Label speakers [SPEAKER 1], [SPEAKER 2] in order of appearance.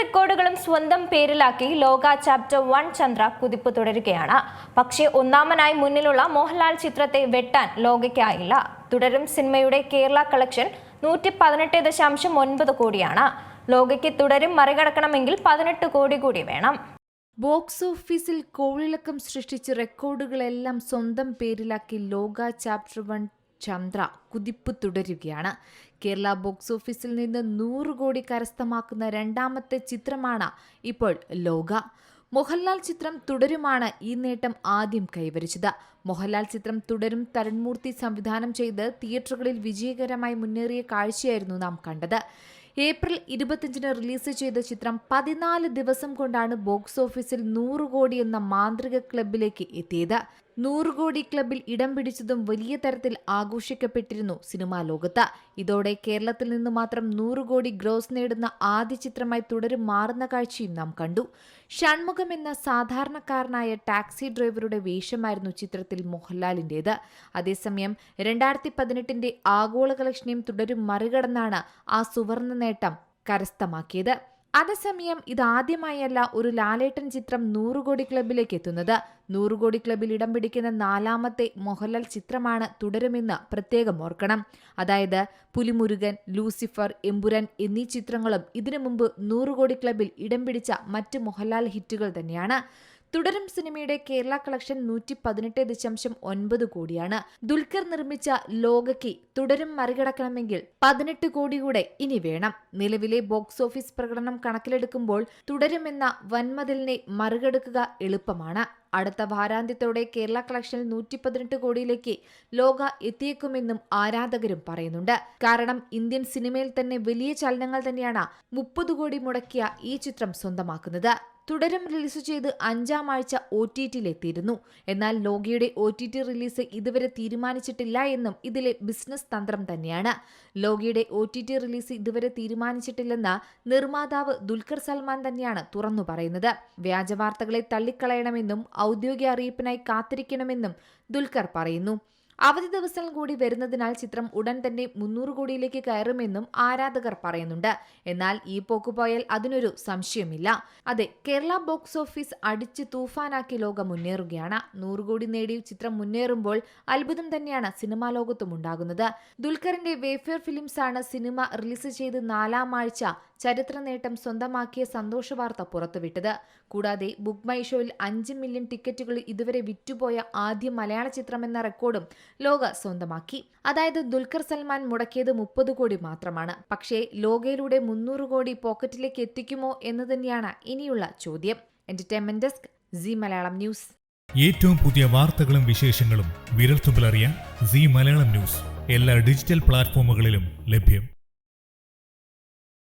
[SPEAKER 1] റെക്കോർഡുകളും സ്വന്തം പേരിലാക്കി ലോക chapter one Chandra കുതിപ്പ് തുടരുകയാണ്. പക്ഷേ ഒന്നാമനായി മുന്നിലുള്ള മോഹൻലാൽ ചിത്രത്തെ വെട്ടാൻ ലോകയ്ക്കായില്ല. തുടരും സിനിമയുടെ കേരള കളക്ഷൻ നൂറ്റി പതിനെട്ട് ദശാംശം ഒൻപത് കോടിയാണ്. ലോകയ്ക്ക് തുടരും മറികടക്കണമെങ്കിൽ പതിനെട്ട് കോടി കൂടി വേണം.
[SPEAKER 2] ബോക്സ് ഓഫീസിൽ കോളിളക്കം സൃഷ്ടിച്ച് റെക്കോർഡുകളെല്ലാം സ്വന്തം പേരിലാക്കി ലോക ചാപ്റ്റർ വൺ ചന്ദ്ര കുതിപ്പ് തുടരുകയാണ്. കേരള ബോക്സ് ഓഫീസിൽ നിന്ന് നൂറ് കോടി കരസ്ഥമാക്കുന്ന രണ്ടാമത്തെ ചിത്രമാണ് ഇപ്പോൾ ലോക. മോഹൻലാൽ ചിത്രം തുടരുമാണ് ഈ നേട്ടം ആദ്യം കൈവരിച്ചത്. മോഹൻലാൽ ചിത്രം തുടരും തരൺമൂർത്തി സംവിധാനം ചെയ്ത് തിയേറ്ററുകളിൽ വിജയകരമായി മുന്നേറിയ കാഴ്ചയായിരുന്നു നാം കണ്ടത്. ഏപ്രിൽ ഇരുപത്തിയഞ്ചിന് റിലീസ് ചെയ്ത ചിത്രം പതിനാല് ദിവസം കൊണ്ടാണ് ബോക്സ് ഓഫീസിൽ നൂറ് കോടി എന്ന മാന്ത്രിക ക്ലബിലേക്ക് എത്തിയത്. നൂറ് കോടി ക്ലബിൽ ഇടം പിടിച്ചതും വലിയ തരത്തിൽ ആഘോഷിക്കപ്പെട്ടിരുന്നു സിനിമാ ലോകത്ത്. ഇതോടെ കേരളത്തിൽ നിന്ന് മാത്രം നൂറ് കോടി ഗ്രോസ് നേടുന്ന ആദ്യ ചിത്രമായി തുടരും മാറുന്ന കാഴ്ചയും നാം കണ്ടു. ഷൺമുഖം എന്ന സാധാരണക്കാരനായ ടാക്സി ഡ്രൈവറുടെ വേഷമായിരുന്നു ചിത്രത്തിൽ മോഹൻലാലിന്റേത്. അതേസമയം രണ്ടായിരത്തി പതിനെട്ടിന്റെ ആഗോള കളക്ഷനെയും തുടരും മറികടന്നാണ് ആ സുവർണ നേട്ടം കരസ്ഥമാക്കിയത്. അതേസമയം ഇതാദ്യമായല്ല ഒരു ലാലേട്ടൻ ചിത്രം നൂറുകോടി ക്ലബിലേക്ക് എത്തുന്നത്. നൂറുകോടി ക്ലബിൽ ഇടം പിടിക്കുന്ന നാലാമത്തെ മോഹൻലാൽ ചിത്രമാണ് തുടരുമെന്ന് പ്രത്യേകം ഓർക്കണം. അതായത് പുലിമുരുകൻ ലൂസിഫർ എമ്പുരാൻ എന്നീ ചിത്രങ്ങളും ഇതിനു മുമ്പ് നൂറുകോടി ക്ലബിൽ ഇടം പിടിച്ച മറ്റ് മോഹൻലാൽ ഹിറ്റുകൾ തന്നെയാണ്. തുടരും സിനിമയുടെ കേരള കളക്ഷൻ നൂറ്റി പതിനെട്ട് ദശാംശം ഒൻപത് കോടിയാണ്. ദുൽഖർ നിർമ്മിച്ച ലോകയ്ക്ക് തുടരും മറികടക്കണമെങ്കിൽ പതിനെട്ട് കോടി കൂടെ ഇനി വേണം. നിലവിലെ ബോക്സ് ഓഫീസ് പ്രകടനം കണക്കിലെടുക്കുമ്പോൾ തുടരുമെന്ന വൻമതിലിനെ മറികടക്കുക എളുപ്പമാണ്. അടുത്ത വാരാന്ത്യത്തോടെ കേരള കളക്ഷനിൽ നൂറ്റി പതിനെട്ട് കോടിയിലേക്ക് ലോക എത്തിയേക്കുമെന്നും ആരാധകരും പറയുന്നുണ്ട്. കാരണം ഇന്ത്യൻ സിനിമയിൽ തന്നെ വലിയ ചലനങ്ങൾ തന്നെയാണ് മുപ്പത് കോടി മുടക്കിയ ഈ ചിത്രം സ്വന്തമാക്കുന്നത്. തുടരും റിലീസ് ചെയ്ത് അഞ്ചാം ആഴ്ച ഒ ടി ടിയിലെത്തിയിരുന്നു. എന്നാൽ ലോകയുടെ ഒ ടി ടി റിലീസ് ഇതുവരെ തീരുമാനിച്ചിട്ടില്ല എന്നും ഇതിലെ ബിസിനസ് തന്ത്രം തന്നെയാണ്. ലോകയുടെ ഒ ടി ടി റിലീസ് ഇതുവരെ തീരുമാനിച്ചിട്ടില്ലെന്ന് നിർമ്മാതാവ് ദുൽഖർ സൽമാൻ തന്നെയാണ് തുറന്നു പറയുന്നത്. വ്യാജവാർത്തകളെ തള്ളിക്കളയണമെന്നും ഔദ്യോഗിക അറിയിപ്പിനായി കാത്തിരിക്കണമെന്നും ദുൽഖർ പറയുന്നു. അവധി ദിവസങ്ങൾ കൂടി വരുന്നതിനാൽ ചിത്രം ഉടൻ തന്നെ മുന്നൂറ് കോടിയിലേക്ക് കയറുമെന്നും ആരാധകർ പറയുന്നുണ്ട്. എന്നാൽ ഈ പോക്കുപോയാൽ അതിനൊരു സംശയമില്ല അതെ കേരള ബോക്സ് ഓഫീസ് അടിച്ച് തൂഫാനാക്കി ലോകം മുന്നേറുകയാണ്. നൂറ് കോടി നേടി ചിത്രം മുന്നേറുമ്പോൾ അത്ഭുതം തന്നെയാണ് സിനിമാ ലോകത്തും ഉണ്ടാകുന്നത്. ദുൽഖറിന്റെ വേഫെയർ ഫിലിംസ് ആണ് സിനിമ റിലീസ് ചെയ്ത് നാലാം ആഴ്ച ചരിത്ര നേട്ടം സ്വന്തമാക്കിയ സന്തോഷ വാർത്ത പുറത്തുവിട്ടത്. കൂടാതെ ബുക്ക് മൈ ഷോയിൽ അഞ്ച് മില്യൺ ടിക്കറ്റുകൾ ഇതുവരെ വിറ്റുപോയ ആദ്യ മലയാള ചിത്രമെന്ന റെക്കോർഡും ലോക സ്വന്തമാക്കി. അതായത് ദുൽഖർ സൽമാൻ മുടക്കിയത് മുപ്പത് കോടി മാത്രമാണ്. പക്ഷേ ലോകയിലൂടെ മുന്നൂറ് കോടി പോക്കറ്റിലേക്ക് എത്തിക്കുമോ എന്ന് തന്നെയാണ് ഇനിയുള്ള ചോദ്യം. Entertainment desk Zee Malayalam news.
[SPEAKER 3] ഏറ്റവും പുതിയ വാർത്തകളും വിശേഷങ്ങളും വിരൽത്തുമ്പിലറിയാൻ സി മലയാളം ന്യൂസ്. എല്ലാ ഡിജിറ്റൽ പ്ലാറ്റ്ഫോമുകളിലും ലഭ്യം.